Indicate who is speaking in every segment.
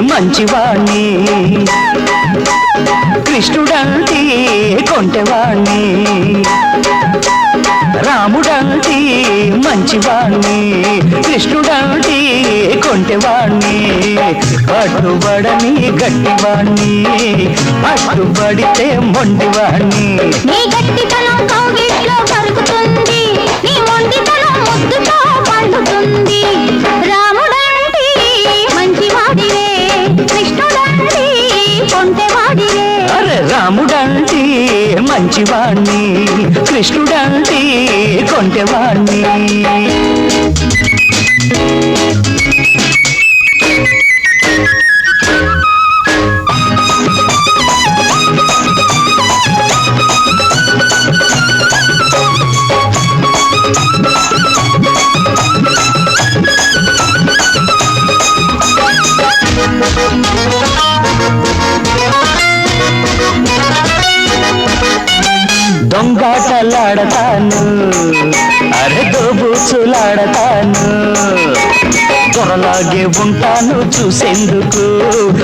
Speaker 1: మంచివాణ్ణి. కృష్ణుడంటే కొంటవాణ్ణి. రాముడంటే మంచివాణ్ణి. కృష్ణుడంటే కొంటెవాణ్ణి. పట్టుబడని గట్టివాణ్ణి. పట్టుబడితే మొండివాణ్ణి.
Speaker 2: గట్టితనం కౌగిట్లో కరుగుతుంది
Speaker 1: అరే రాముడంటే మంచివాణ్ణి కృష్ణుడంటే కొంటెవాణ్ణి. దొంగాటలాడతాను అరే దోబూచులాడతాను త్వరలాగే ఉంటాను చూసేందుకు.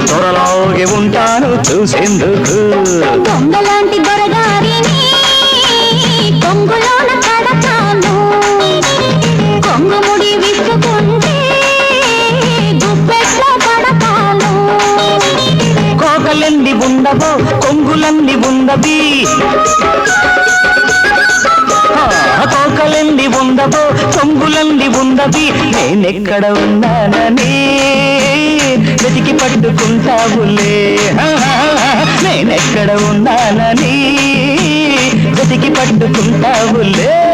Speaker 1: త్వరలాగే ఉంటాను చూసేందుకు.
Speaker 2: దొంగలాంటి దొరగారిని కొంగులోన
Speaker 1: కోకలెండి ఉండవో కొంగులన్నీ ఉండవి. ఆ, కోకలెండి ఉండవో కొంగులన్నీ ఉండవి. నేనెక్కడ ఉన్నానని వెతికి పట్టుకుంటావులే. నేనెక్కడ ఉన్నానని వెతికి పట్టుకుంటావులే.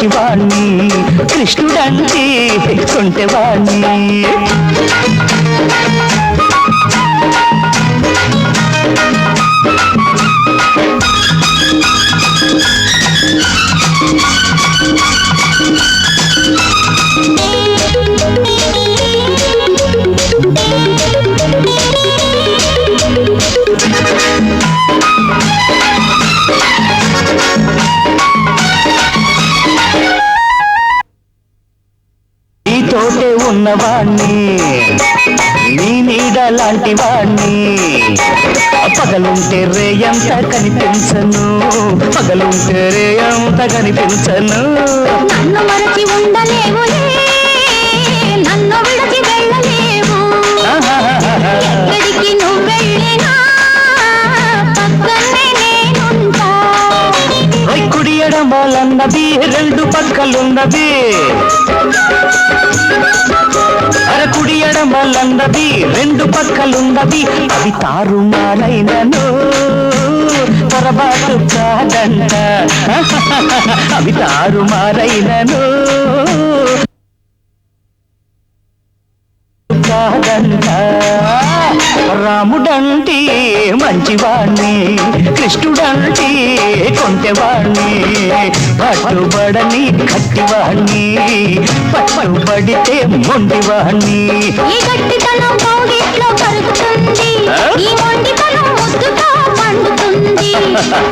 Speaker 1: మంచివాణ్ణి కృష్ణుడంటే కొంటెవాణ్ణి ఉన్నవాణ్ణి. నీ నీడ లాంటి వాణ్ణి. పగలుంటే రేయంత కనిపించను. పగలుంటే రేయంత కనిపించను.
Speaker 2: నన్ను మరచి ఉండలేవులే నన్ను విడిచి వెళ్ళలేవు. ఎక్కడికి నువ్వు వెళ్ళినా పక్కనే నేనుంటా.
Speaker 1: ఓయ్ కుడి ఎడమలన్నది రెండు పక్కలున్నది. అర రెండు పక్కలున్నది అవి తారుమారైనను. పొరపాటు కాదంట అవి తారుమారైనను. కాదంట రాముడంటే మంచివాణ్ణి కృష్ణుడంటే కొంటెవాణ్ణి పట్టుబడని కట్టివాణ్ణి పట్టుబడితే మొండివాణ్ణి.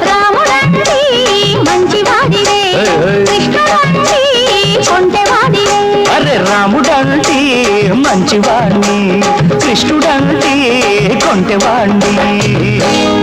Speaker 2: రాముడంటి మంచివాడివే. కృష్ణుడంటి కొంటెవాడివే
Speaker 1: అరే రాముడంటే మంచివాణ్ణి కృష్ణుడంటే కొంటెవాణ్ణి